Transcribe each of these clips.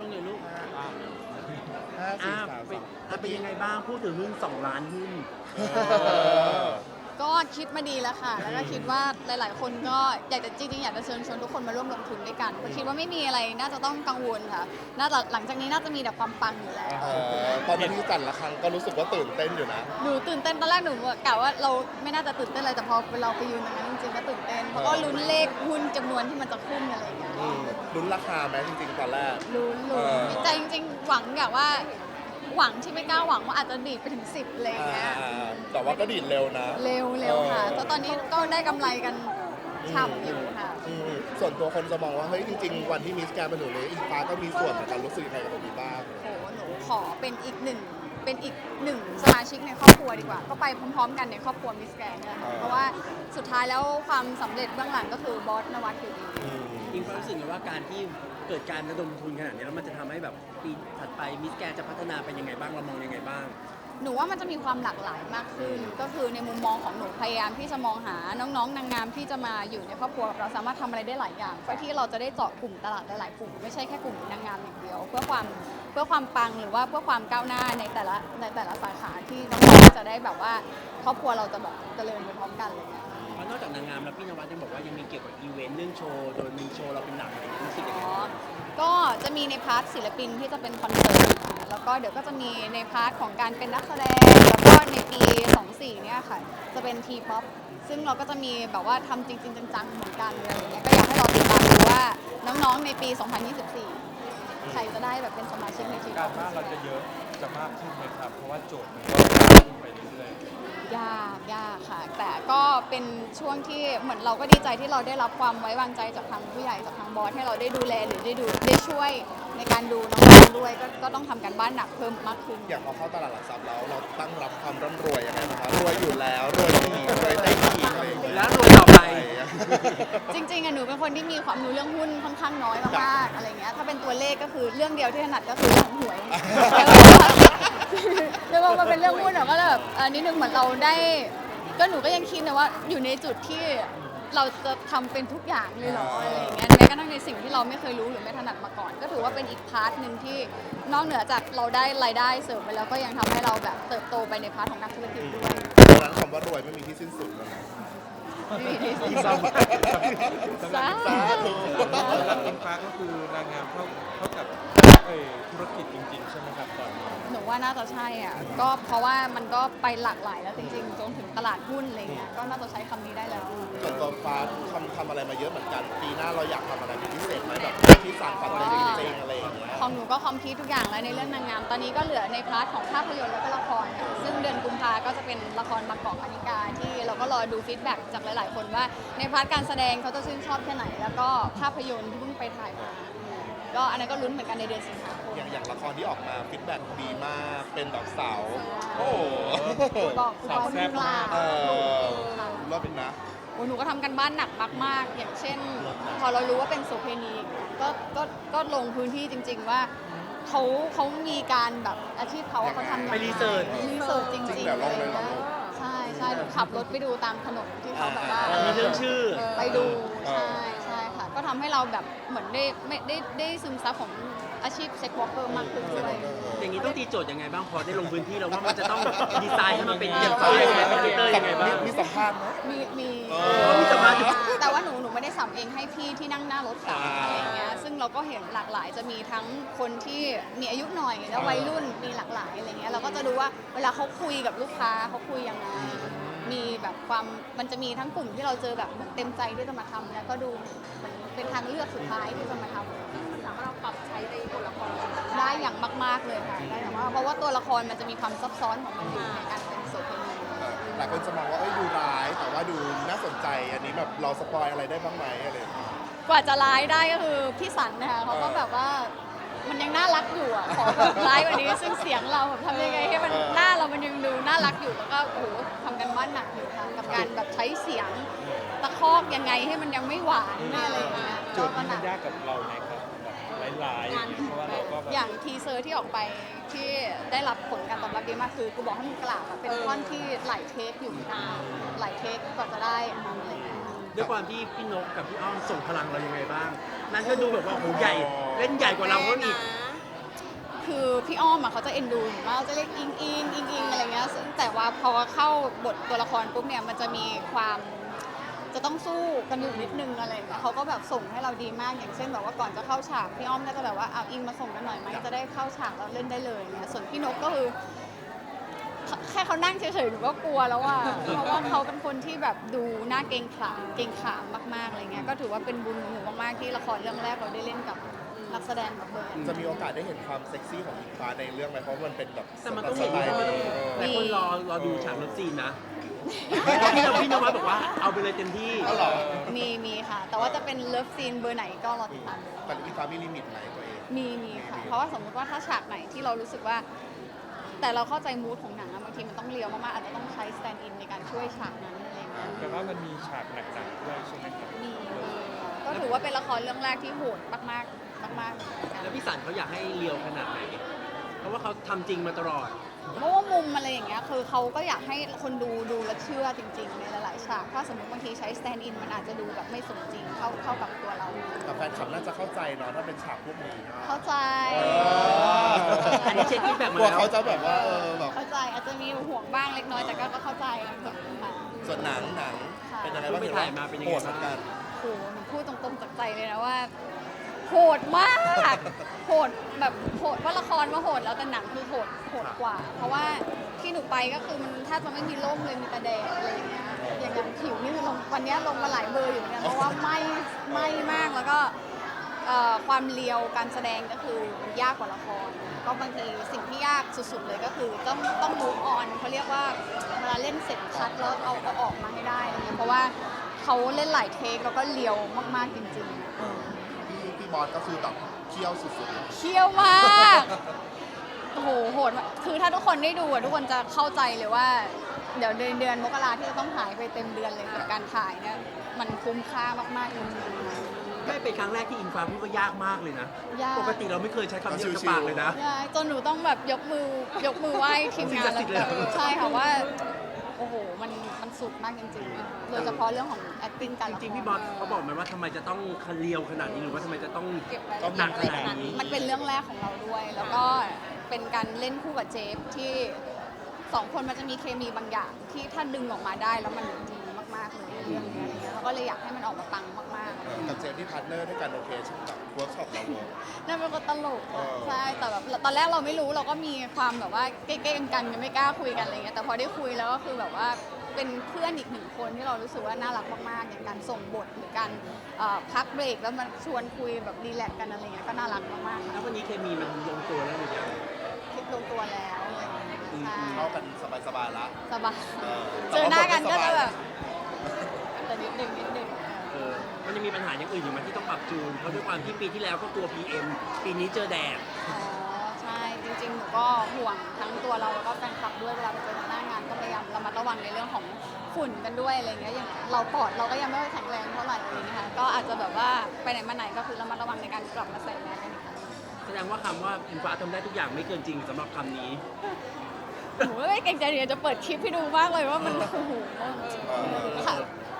ต้องเลยลูกห้าสี่อ่าสามเป็นสองอะเป็นยังไงบ้าง พูดถึงหุ้น2ล้านหุ้น ก็คิดมาดีแล้วค่ะ แล้วก็คิดว่าหลาย ๆ คนก็อยากจะจริงๆอยากจะเชิญชวนทุกคนมาร่วมลงทุนด้วยกันเพราะคิดว่าไม่มีอะไรน่าจะต้องกังวลค่ะ น่าจะหลังจากนี้น่าจะมีแต่ความปังอยู่แล้ว เอ่อตอนนี้ที่จัดละครั้งก็รู้สึกว่าตื่นเต้นอยู่นะ หนูตื่นเต้นตอนแรกหนูกะว่าเราไม่น่าจะตื่นเต้นอะไรแต่พอเราไปยืนตรงนั้นจริงๆก็ตื่นเต้นเพราะก็ลุ้นเลขหุ้นจำนวนที่มันจะขึ้นอะไรอย่างเงี้ย อืมลุ้นราคาไหมจริงๆตอนแรก ลุ้นลุ้นเออใจจริงๆ หวังอยากว่า หวังที่ไม่กล้าหวังว่าอาจจะดีดไปถึง 10อะไรอย่างเงี้ยอ่าแต่ว่าก็ดีดเร็วนะ เร็วเร็วค่ะเออเพราะตอนนี้ก็ได้กำไรกันฉ่ำอยู่ค่ะ อืมส่วนตัวคนจะมองว่า เฮ้ย จริง ๆ วันที่มิสแกรนด์เป็นหนูเลยอีฟ้าก็มีส่วนเหมือนกันรู้สึกยังไงกับตรงนี้บ้าง โหหนูขอเป็นอีกหนึ่งเป็นอีกหนึ่งสมาชิกในครอบครัวดีกว่า ก็ไปพร้อมๆ กันในครอบครัวมิสแกรนด์เนี่ยค่ะเออเพราะว่าสุดท้ายแล้วความสำเร็จเบื้องหลังก็คือบอสนวัตอยู่ดี อืม อิงความรู้สึกไงว่าการที่เกิดการระดมทุนขนาดนี้แล้วมันจะทำให้แบบปีถัดไปมิสแกนจะพัฒนาไปยังไงบ้างเรามองยังไงบ้าง หนูว่ามันจะมีความหลากหลายมากขึ้น ก็คือในมุมมองของหนูพยายามที่จะมองหาน้องๆนางงามที่จะมาอยู่ในครอบครัวกับเราสามารถทำอะไรได้หลายอย่างเพื่อที่เราจะได้เจาะกลุ่มตลาดหลายๆกลุ่มไม่ใช่แค่กลุ่มนางงามอย่างเดียว เพื่อความเพื่อความปังหรือว่าเพื่อความก้าวหน้าในแต่ละในแต่ละสาขาที่น้องๆจะได้แบบว่าครอบครัวเราจะแบบเจริญไปพร้อมกันเลย นี่ยเพราะนอกจากนางงามแล้วพี่นวัดยังบอกว่ายังมีเกี่ยวกับอีเวนต์เรื่องโชว์โดยมีโชว์เราเป็นหลักอะไรอย่างเงี้ยรู้สึกยังไงอ๋อบ้างก็จะมีในพาร์ทศิลปินที่จะเป็นคอนเสิร์ตค่ะแล้วก็เดี๋ยวก็จะมีในพาร์ทของการเป็นนักแสดง แล้วก็ในปี 24 เนี่ยค่ะ จะเป็นทีป๊อป ซึ่งเราก็จะมีแบบว่าทำจริง ๆ จังๆเหมือนกันอะไรอย่างเงี้ย ก็อยากให้เราติดตามดูว่าน้องๆ ในปี 2024 ใครจะได้แบบเป็นสมาชิกในทีป๊กาอรปบ้านเราจะเยอะจะมากขึ้นไหมครับ เพราะว่าโจทย์มันก็ขึ้นไป เรื่อยยากยากค่ะ แต่ก็เป็นช่วงที่เหมือนเราก็ดีใจที่เราได้รับความไว้วางใจจากทางผู้ใหญ่จากทางบอสให้เราได้ดูแลหรือได้ดูได้ช่วยในการดูน้องๆด้วยก็ก็ต้องทำกันบ้านหนักเพิ่มมากขึ้นอย่างพอเข้าตลาดหลักทรัพย์แล้วเราตั้งรับความร่ำรวยยังไงบ้างครับรวยอยู่แล้วรวยดีรวยได้ดีอะไรอย่างเงี้ยแล้วรวยต่อไป จริงๆอะหนูเป็นคนที่มีความรู้เรื่องหุ้นค่อนข้างน้อยมากๆอะไรเงี้ยถ้าเป็นตัวเลขก็คือเรื่องเดียวที่ถนัดก็คือเรื่องของหวย เรียกว่ามันเป็นเรื่องหุ้นอะก็แบบอันนี้หนึ่งเหมือนเราได้ ก็หนูก็ยังคิดนะว่า อยู่ในจุดที่เราจะทำเป็นทุกอย่างเลยเหรออะไรอย่างเงี้ยแม้กระทั่งในสิ่งที่เราไม่เคยรู้หรือไม่ถนัดมาก่อน ก็ถือว่าเป็นอีกพาร์ทหนึ่งที่นอกเหนือจากเราได้รายได้เสริมไปแล้วก็ยังทำให้เราแบบเติบโตไปในพาร์ทของนักธุรกิจด้วยดังนั้นคำว่ารวยไม่มีที่สิ้นสุดเลยนะไม่นี่นๆสุสสาสำหรับธุสำหรับอิงฟ้าก็คือนางงามเท่าเท่ากับ เอ่ยธุรกิจจริงๆ ใช่ไหมครับตอนนี้ หนูว่าน่าจะใช่อะก็เพราะว่ามันก็ไปหลากหลายแล้วจริงๆจนถึงตลาดหุ้นอะไรเงี้ยก็น่าจะใช้คำนี้ได้แล้ว ส่วนตัวฟ้าทำทำอะไรมาเยอะเหมือนกัน ปีหน้าเราอยากทำอะไรเป็นพิเศษไหมแบบที่สานฝันเลยจริงๆอะไรอย่างเงี้ยของหนูก็คอมพิวทุกอย่างแล้วในเรื่องนางงาม ตอนนี้ก็เหลือในพาร์ทของภาพยนตร์แล้วก็ละครค่ะซึ่งเดือนกุมภาก็จะเป็นละครบางกอกอนิกาที่เราก็รอดูฟีดแบ็กจากหลายๆ คนว่า ในพาร์ทการแสดงเขาจะชื่นชอบแค่ไหน แล้วก็ภาพยนตร์ที่เพิ่งไปถ่ายมา ก็อันนั้นก็ลุ้นเหมือนกันในเดือนสิงหาคมอย่างอย่างละครที่ออกมาฟีดแบ็กดีมาก เป็นแบบสาว โอ้โหบอกคุณบอยมึงลาเออค่ะรอบเป็นนะ โอ้หนูก็ทำกันบ้านหนักมาก ๆ อย่างเช่น พอเรารู้ว่าเป็นโสเพณีก็ก็ก็ลงพื้นที่จริง ๆ ว่าเขาเขามีการแบบอาชีพเขาอะเขาทำยังไงไปรีเสิร์ช รีเสิร์ชจจริริงงเหรอๆลงเลยเหรอใช่ใช่หนูขับรถไปดูตามถนนที่เขาแบบว่าอ่ามีเรื่องชื่อไปดู เอใช่อใช่ค่ะ ก็ทำให้เราแบบเหมือนได้ไม่ได้ได้ซึมซับของอาชีพเซ็กวอล์กเกอร์มากขึ้นด้วยอย่างนี้ต้องตีโจทย์ยังไงบ้างพอได้ลงพื้นที่แล้วว่ามันจะต้องดีไซน์ให้มันเป็นเอออย่างไรยังไงเป็นเตอร์ยังไงบ้างมีสัมภาษณ์ไหมมีมีเออมีสัมภาษณ์ด้วยแต่ว่าหนูหนูไม่ได้สัมเองให้พี่ที่นั่งหน้ารถสัมอ่าอะไรอย่างเงี้ยซึ่งเราก็เห็นหลากหลายจะมีทั้งคนที่มีอายุหน่อยแล้ววัยรุ่นมีหลากหลายอะไรเงี้ยเราก็จะดูว่าเวลาเขาคุยกับลูกค้าเขาคุยยังไง มีแบบความมันจะมีทั้งกลุ่มที่เราเจอแบบเหมือนเต็มใจที่จะมาทำแล้วก็ดูเหมือนเป็นทางเลือกสุดท้ายที่จะมาทำสามารถเราปรับใช้ในตัวละครได้อย่างมาก ๆเลยค่ะได้อย่างมากเพราะว่าตัวละครมันจะมีความซับซ้อนของมันอยู่ในการเป็นโสเภณีหลายคนจะมองว่าเอ้ยดูร้ายแต่ว่าดูน่าสนใจอันนี้แบบเราสปอยอะไรได้บ้างไหมอะไรอย่างเงี้ย กว่าจะร้ายได้ก็คือพี่สันนะคะเขาก็แบบว่า มันยังน่ารักอยู่อะขอแบบร้ายกว่านี้ซึ่งเสียงเราแบบทำยังไงให้มันเออหน้าเรามันยังดูน่ารักอยู่แล้วก็โอ้โหทำกันบ้านหนักอยู่ค่ะกับการแบบใช้เสียงตะคอกยังไงให้มันยังไม่หวานไม่อะไรอย่างเงี้ยโจก็ทย์ก็นี้หนักมันยากกับเราไหมครับแบบหลายๆอย่างเงี้ยเพราะว่าเราก็แบบอย่างทีเซอร์ที่ออกไปที่ได้รับผลการตอบรับดีมากคือกูบอกให้มึงกราบอะเป็นท่อนที่หลายเทคอยู่นานหลายเทคกว่าจะได้อันนั้นอะไรอย่างเงี้ย ด้วยความที่พี่นกกับพี่อ้อมส่งพลังเรายังไงบ้าง นั่นก็ดูแบบว่าโอ้โหใหญ่เล่นใหญ่กว่าเราเพิ่มอีก คือพี่อ้อมอะเขาจะเอ็นดูหนูมากเขาจะเรียกอิงอิงอิงอิงอะไรเงี้ยซึ่งแต่ว่าพอเข้าบทตัวละครปุ๊บเนี่ยมันจะมีความจะต้องสู้กันอยู่นิดนึงอะไรอย่างเงี้ยเขาก็แบบส่งให้เราดีมากอย่างเช่นแบบว่าก่อนจะเข้าฉากพี่อ้อมก็จะแบบว่าเอาอิงมาส่งกันหน่อยไหมจะได้เข้าฉากแล้วเล่นได้เลยเนี่ยส่วนพี่นกก็คือแค่ เขานั่งเฉยๆหนูก็กลัวแล้วว่าเพราะว่าเขาเป็นคนที่แบบดูน่าเกรงขามเกรงขามมากๆอะไรเงี้ยก็ถือว่าเป็นบุญของหนูมากๆที่ละครเรื่องแรกเราได้เล่นกับนักแสดงแบบเบอร์จะมีโอกาสได้เห็นความเซ็กซี่ของอิงฟ้าในเรื่องไหมเพราะมันเป็นแบบแต่มันต้องสเห็นไตว่าล์นี้แต่คนรอรอดูฉากเลิฟซีนนะเพราะพี่นพี่นวัดบอกว่าเอาไปเลยเต็มที่ก็หรอมีมีค่ะ แต่ว่าจะเป็นเลิฟซีนเบอร์ไหนก็รอติดตามดูแต่อิงฟ้ามีลิมิตไหมตัวเองมีมีค่ะ เพราะว่าสมมติว่าถ้าฉากไหนที่เรารู้สึกว่า แต่เราเข้าใจมูดของหนังอะบางทีมันต้องเลี้ยวมากๆอาจจะต้องใช้สแตนด์อินในการช่วยฉากนั้นอะไรอย่างเงี้ยแต่ว่ามันมีฉากหนักๆด้วยใช่ไหมครับมีมีค่ะก็ถือว่าเป็นละครเรื่องแรกที่โหดมากๆมากๆเหมือนกัน แล้วพี่สันเขาอยากให้เลียวขนาดไหน เพราะว่าเขาทำจริงมาตลอด เพราะว่ามุมอะไรอย่างเงี้ยคือเขาก็อยากให้คนดูดูและเชื่อจริง ๆ ในหลายๆฉากถ้าสมมติบางทีใช้สแตนด์อินมันอาจจะดูแบบไม่สมจริงเข้าเข้ากับตัวเรา แต่แฟนคลับน่าจะเข้าใจเนาะถ้าเป็นฉากพวกนี้เข้าใจเอออันนี้เช็คฟีดแบ็กกมาลัวแล้ว เขาจะแบบว่าเออแบบเข้าใจอาจจะมีห่วงบ้างเล็กน้อยแต่ก็ก็เข้าใจแบบค่ะส่วนหนังหนังค่ะเป็นยังไงบ้างไปถ่ายมาเป็นยังไงโหดเหมือนกันโหหนูพูดตรงๆจากใจเลยนะว่า โหดมากโหดแบบโหดว่าละครว่าโหดแล้วแต่หนังคือโหดโหดกว่า เพราะว่าที่หนูไปก็คือมันแทบจะไม่มีร่มเลยมีแต่แดดอะไรอย่างเงี้ยอย่างอย่างผิวนี่คือลงวันนี้ลงมาหลายเบอร์อยู่เหมือนกันเพราะว่าไหม้ไหม้มากแล้วก็เอ่อความเลียวการแสดงก็คือยากกว่าละคร ก็บางทีสิ่งที่ยากสุดๆเลยก็คือต้องต้องมูฟออนเขาเรียกว่าเวลาเล่นเสร็จคัดแล้วเอาเอาออกมาให้ได้อะไรเงี้ยเพราะว่าเขาเล่นหลายเทคแล้วก็เลียวมากๆจริง ๆ บอสก็คือแบบเคี่ยวสุดๆเคี่ยวมากโอ้โหโหดมากคือถ้าทุกคนได้ดูอะทุกคนจะเข้าใจเลยว่า เดี๋ยวเดือนเดือนมกราที่จะต้องหายไปเต็มเดือนเลยกับการถ่ายเนี่ยมันคุ้มค่ามากๆจริงไม่เป็นครั้งแรกที่อิงฟ้าพูดว่ายากมากเลยนะ ๆยากปกติเราไม่เคยใช้คำนี้ออกจากปากเลยนะ ยากจนหนูต้องแบบยกมือยกมือไหว้ทีมงานสิ่งศักดิ์สิทธิ์เลยแล้วเหรอ ใช่ค่ะว่า โอ้โห มันมันสุดมากจริงๆ โดยเฉพาะเรื่องของ acting การจละคริงๆพี่บอสเขาบอกไหมว่าทำไมจะต้องคันเลียวขนาดนี้หรือว่าทำไมจะต้องต้องหนักขนาดนี้ มันเป็นเรื่องแรกของเราด้วย แล้วก็เป็นการเล่นคู่กับเจฟที่สองคนมันจะมีเคมีบางอย่างที่ถ้าดึงออกมาได้แล้วมันดีมากๆ เลยเรื่องนี้อะไรเงี้ยเราก็เลยอยากให้มันออกมาปังมากๆ กับเจมส์ที่พาร์ทเนอร์ด้วยกันโอเคใช่ไหมแบบเวิร์กช็อปเราเวิร์ก นั่นเป็นคนตลกเออ ใช่ แต่แบบตอนแรกเราไม่รู้เราก็มีความแบบว่าเก๊ๆกันๆยังไม่กล้าคุยกันอะไรเงี้ย แต่พอได้คุยแล้วก็คือแบบว่าเป็นเพื่อนอีกหนึ่งคนที่เรารู้สึกว่าน่ารักมากๆ อย่างการส่งบทหรือการเอ่อพักเบรกแล้วมาชวนคุยแบบรีแลกซ์กันอะไรเงี้ยก็น่ารักมากๆแล้ค่ะววันนี้เคมีมันลงตัวแล้วหรือยังคิดลงตัวแล้วอะไรเงี้ยใช่เข้ากันสบายๆละสบายเออเจอหน้ากันก็จะแบบ ต่ว่า แต่นิดนึงนิดนึง เออ มันจะมีปัญหาอย่างอื่นอยู่ไหมที่ต้องปรับจูนเพราะด้วยความที่ปีที่แล้วก็กลัว PM ปีนี้เจอแดด อ๋อใช่จริงๆหนูก็ห่วงทั้งตัวเราแล้วก็แฟนคลับด้วยเวลาไปเจอหน้างานก็พยายามระมัดระวังในเรื่องของฝุ่นกันด้วยอะไรเงี้ยอย่างเราปอดเราก็ยังไม่ค่อยแข็งแรงเท่าไหร่อะไรเงี้ยค่ะก็อาจจะแบบว่าไปไหนมาไหนก็คือระมัดระวังในการกลับมาใส่แมสกันอีกครั้งแสดงว่าคำว่าอิงฟ้าทำได้ทุกอย่างไม่เกินจริงสำหรับคำนี้ หนูไม่เก่งใจเดี๋ยวจะเปิดคลิปให้ดูมากเลยว่ามันโอ้โหค่ะ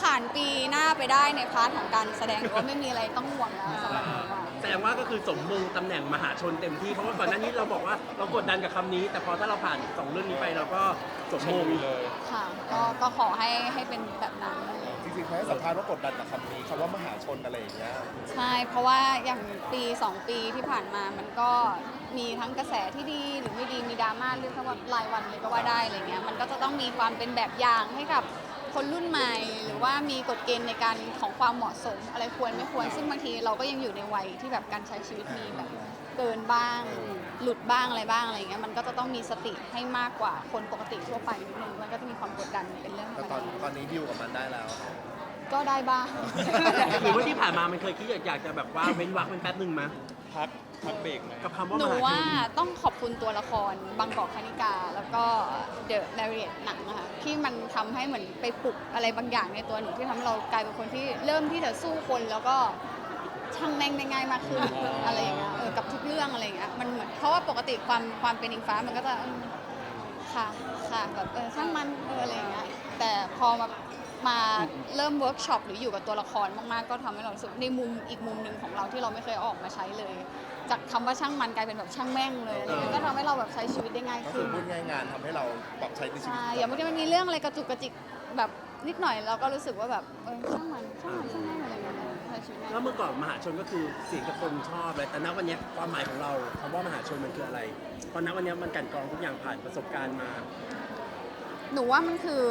ผ่านปีหน้าไปได้ในพาร์ทของการแสดงว่าไม่มีอะไรต้องห่วงแล้วสำหรับหนูอะ แสดงว่าก็คือสมมงตำแหน่งมหาชนเต็มที่ เพราะว่าก่อนหน้านี้เราบอกว่าเรากดดันกับคำนี้ แต่พอถ้าเราผ่านสองเรื่องนี้ไปเราก็สมมงเลยค่ะก็ก็ขอให้ให้เป็นแบบนั้น จริงๆเขาให้สัมภาษณ์ว่ากดดันกับคำนี้คำว่ามหาชนอะไรอย่างเงี้ย ใช่ เพราะว่าอย่างปี 2 ปีที่ผ่านมามันก็มีทั้งกระแสที่ดีหรือไม่ดีมีดราม่าเรื่องว่ารายวันเลยก็ว่าได้อะไรเงี้ยมันก็จะต้องมีความเป็นแบบอย่างให้กับ คนรุ่นใหม่ หรือว่ามีกฎเกณฑ์ในการของความเหมาะสม อะไรควรไม่ควร ซึ่งบางทีเราก็ยังอยู่ในวัยที่แบบการใช้ชีวิตมีแบบเกินบ้าง หลุดบ้างอะไรบ้างอะไรเงี้ยมันก็จะต้องมีสติให้มากกว่าคนปกติทั่วไปนิดนึงมันก็จะมีความกดดันเป็นเรื่องธรแต่รมตอนดาตอนนี้ดิวกับมันได้แล้ว ก็ได้บ้าง หรือว่าที่ผ่านมามันเคยคิดอยากจะแบบว่าเว้นวรรคเป็นแป๊บหนึ่งมั้ยพัก พักเบรกไหมกับคำว่าหมนูหาชว่านต้องขอบคุณตัวละครบางกอกคณิกา แล้วก็เดอะแ r ร a หนังนะคะที่มันทำให้เหมือนไปปลุกอะไรบางอย่างในตัวหนูที่ทำให้เรากลายเป็นคนที่เริ่มที่จะสู้คนแล้วก็ช่างแม่งได้ง่ายมากขึ้นอะไรอย่างเงี้ยเออกับทุกเรื่องอะไรอย่างเงี้ยมันเหมือนเพราะว่าปกติความความเป็นอิงฟ้ามันก็จะอืมค่ะค่ะแบบเออช่างมันเอออะไรอย่างเงี้ยแต่พอมามาเริ่มเวิร์กช็อปหรืออยู่กับตัวละครมากๆ ก็ทำให้เรารู้สึกในมุมอีกมุมหนึ่งของเราที่เราไม่เคยเอาออกมาใช้เลย จากคำว่าช่างมันกลายเป็นแบบช่างแม่งเลยอะไรเงี้ยก็ทำให้เราแบบใช้ชีวิตได้ง่ายก็คืขึ้อน พูดง่ายๆงานทำให้เราปรับใช้ในชีวิตใช่อย่างบางทีมันมีเรื่องอะไรกระจุกกระจิกแบบนิดหน่อยเราก็รู้สึกว่าแบบเออช่างมันช่างมันช่างแม่งอะไรเงี้ยใช้ชีวิตง่ายแล้วเมื่อก่อนมหาชนก็คือสิ่งที่คนชอบเลยแต่ณวันเนี้ยความหมายของเราคำว่ามหาชนมันคืออะไรเพราะณวันเนี้ยมันกลันกรองทุกอย่างผ่านประสบการณ์มา หนูว่ามันคือ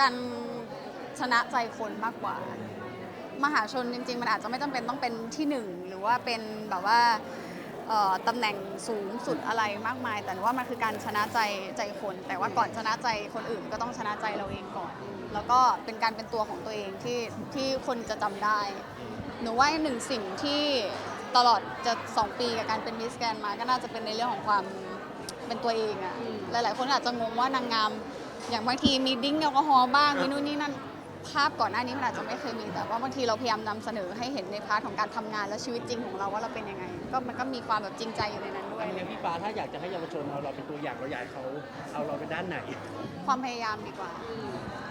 การชนะใจคนมากกว่า มหาชนจริง ๆ มันอาจจะไม่จำเป็นต้องเป็นที่หนึ่งห รือว่าเป็นแบบว่าตำแหน่งสูงสุดอะไรมากมาย แต่ว่ามันคือการชนะใจใจคน แต่ว่าก่อนชนะใจคนอื่นก็ต้องชนะใจเราเองก่อน แล้วก็เป็นการเป็นตัวของตัวเองที่ที่คนจะจำได้ หนูว่าหนึ่งสิ่งที่ตลอดจะสองปีกับการเป็นมิสแกนมาก็น่าจะเป็นในเรื่องของความเป็นตัวเองอะหลาย ๆ คนอาจจะงงว่านางงามอย่างบางทีมีดิ้งแอลกอฮอล์บ้างมีนู่นนี่นั่น ภาพก่อนหน้านี้มันอาจจะไม่เคยมี แต่ว่าบางทีเราพยายามนำเสนอให้เห็นในพาร์ทของการทำงานและชีวิตจริงของเราว่าเราเป็นยังไง ก็มันก็มีความแบบจริงใจอยู่ในนั้นด้วยอันนี้พี่ฟ้าถ้าอยากจะให้เยาวชนเอาเราเป็นตัวอย่างเราอยากให้เขาเอาเราไปด้านไหน ความพยายามดีกว่า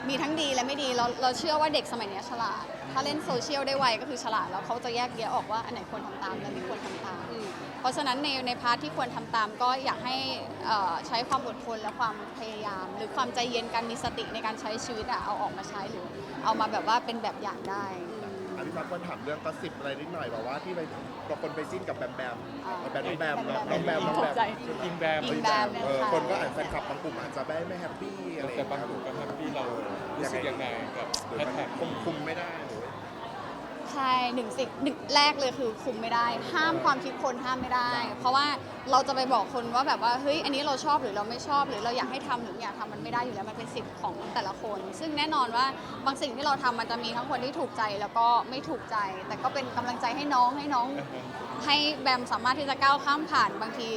มีทั้งดีและไม่ดีเราเราเชื่อว่าเด็กสมัยเนี้ยฉลาด ถ้าเล่นโซเชียลได้ไวก็คือฉลาดแล้วเขาจะแยกแยะออกว่าอันไหนควรทำตามและไม่ควรทำตาม เพราะฉะนั้นในในพาร์ทที่ควรทำตามก็อยากให้เอ่อใช้ความอดทนและความพยายาม หรือความใจเย็นการมีสติในการใช้ชีวิตอะเอาออกมาใช้หรือเอามาแบบว่าเป็นแบบอย่างได้อภิพัฒน์คนถามเรื่องก็สิบอะไรนิดหน่อยบอกว่าที่ไปบางคนไปจิ้นกับแบมแบมอ่าแบมน้องแบมน้องแบมน้องตแบกมใจอิงแบมอิงแบมเนี่ยเออค่ะคนก็อ่านแฟนคลับบางกลุ่มอาจจะไม่ไม่แฮปปี้อะไรอย่แต่งบางเงี้ยกลุ่มก็แฮปปี้เรารู้สึกยังไงกับหรือแฮชมันแท็กคุมคุมไม่ได้หรือ ใช่หนึ่งสิ่งหนึ่งแรกเลยคือคุมไม่ได้ ห้ามความคิดคนห้ามไม่ได้ เพราะว่าเราจะไปบอกคนว่าแบบว่าเฮ้ยอันนี้เราชอบหรือเราไม่ชอบ หรือเราอยากให้ทำหรือไม่อยากทำมันไม่ได้อยู่แล้วมันเป็นสิทธิ์ของแต่ละคน ซึ่งแน่นอนว่าบางสิ่งที่เราทำมันจะมีทั้งคนที่ถูกใจแล้วก็ไม่ถูกใจ แต่ก็เป็นกำลังใจให้น้องให้น้อง ให้แบมสามารถที่จะก้าวข้ามผ่านบางที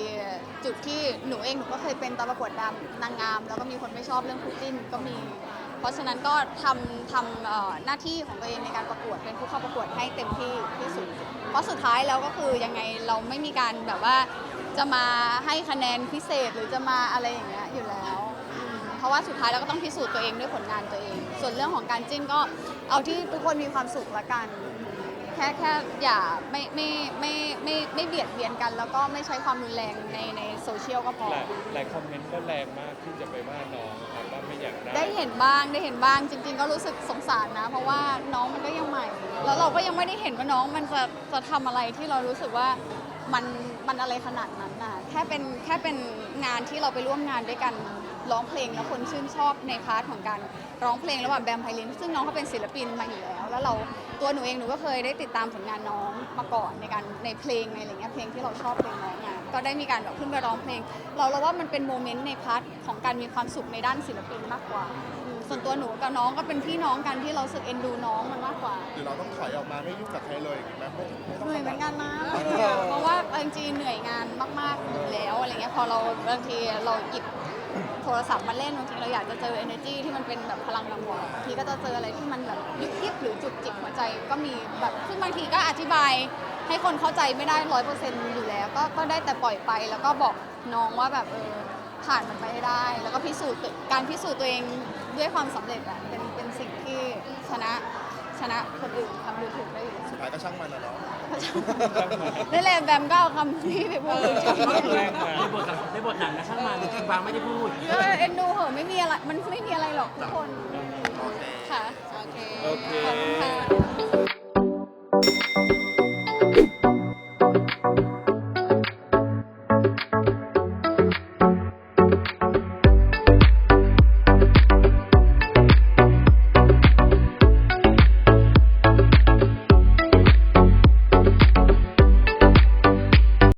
จุดที่หนูเองหนูก็เคยเป็นตอนประกวดดำนางงาม แล้วก็มีคนไม่ชอบเรื่องคู่จิ้นก็มี เพราะฉะนั้นก็ทำทำหน้าที่ของตัวเองในการประกวดเป็นผู้เข้าประกวดให้เต็มที่ที่สุด เพราะสุดท้ายแล้วก็คือยังไงเราไม่มีการแบบว่าจะมาให้คะแนนพิเศษหรือจะมาอะไรอย่างเงี้ยอยู่แล้ว เพราะว่าสุดท้ายเราก็ต้องพิสูจน์ตัวเองด้วยผลงานตัวเอง ส่วนเรื่องของการจิ้นก็เอาที่ทุกคนมีความสุขละกัน แค่แค่อย่าไม่ไม่ไม่ไม่ไม่เบียดเบียนกัน แล้วก็ไม่ใช้ความรุนแรงในในโซเชียลก็พอ หลายหลายคอมเมนต์ก็แรงมากที่จะไปว่าน้องนะครับว่าไม่อยากได้ได้เห็นบ้างได้เห็นบ้างจริง ๆ ก็รู้สึกสงสารนะ เพราะว่าน้องมันก็ยังใหม่ แล้วเราก็ยังไม่ได้เห็นว่าน้องมันจะจะทำอะไรที่เรารู้สึกว่ามันมันอะไรขนาดนั้นน่ะแค่เป็นแค่เป็นงานที่เราไปร่วมงานด้วยกัน ร้องเพลงแล้วคนชื่นชอบในพาร์ทของการร้องเพลงระหว่างแบมไพลินซึ่งน้องเขาเป็นศิลปินมาอยู่แล้ว แล้วเราตัวหนูเองหนูก็เคยได้ติดตามผลงานน้องมาก่อนในการในเพลงในอะไรเงี้ยเพลงที่เราชอบเพลงน้องอะก็ได้มีการแบบขึ้นไปร้องเพลง เราเราว่ามันเป็นโมเมนต์ในพาร์ทของการมีความสุขในด้านศิลปินมากกว่าส่วนตัวหนูกับน้องก็เป็นพี่น้องกันที่เราสึกเอ็นดูน้องมันมากกว่าหรือเราต้องถอยออกมาไม่ยุ่งกับใครเลยอย่างงี้ไหมไม่ไม่ต้องเหนื่อยเหมือนกันนะเออเพราะว่าจริงๆเหนื่อยงานมากๆอยู่แล้วอะไรเงี้ยพอเราบางทีเราหยิบ โทรศัพท์มาเล่นบางทีเราอยากจะเจอ energy ที่มันเป็นแบบพลังบวกบางทีก็จะเจออะไรที่มันแบบยุบยิบหรือจุกจิกหัวใจก็มีแบบซึ่งบางทีก็อธิบายให้คนเข้าใจไม่ได้ร้อยเปอร์เซ็นต์อยู่แล้วก็ก็ได้แต่ปล่อยไปแล้วก็บอกน้องว่าแบบเออผ่านมันไปให้ได้ แล้วก็พิสูจน์ตัวการพิสูจน์ตัวเองด้วยความสำเร็จอะเป็นเป็นสิ่งที่ชนะชนะคนอื่นทำดูถูกได้อยู่แล้วสุดท้ายก็ช่างมันนะเนาะนี่แหละแบมก็เอาคำนี้ไปพูดแรงมาในบทในบทหนังนะช่างมัน บางไม่ได้พูดก็เอ็นดูเหอะไม่มีอะไร มันไม่มีอะไรหรอกทุกคนโอเคค่ะ โอเค ขอบคุณค่ะ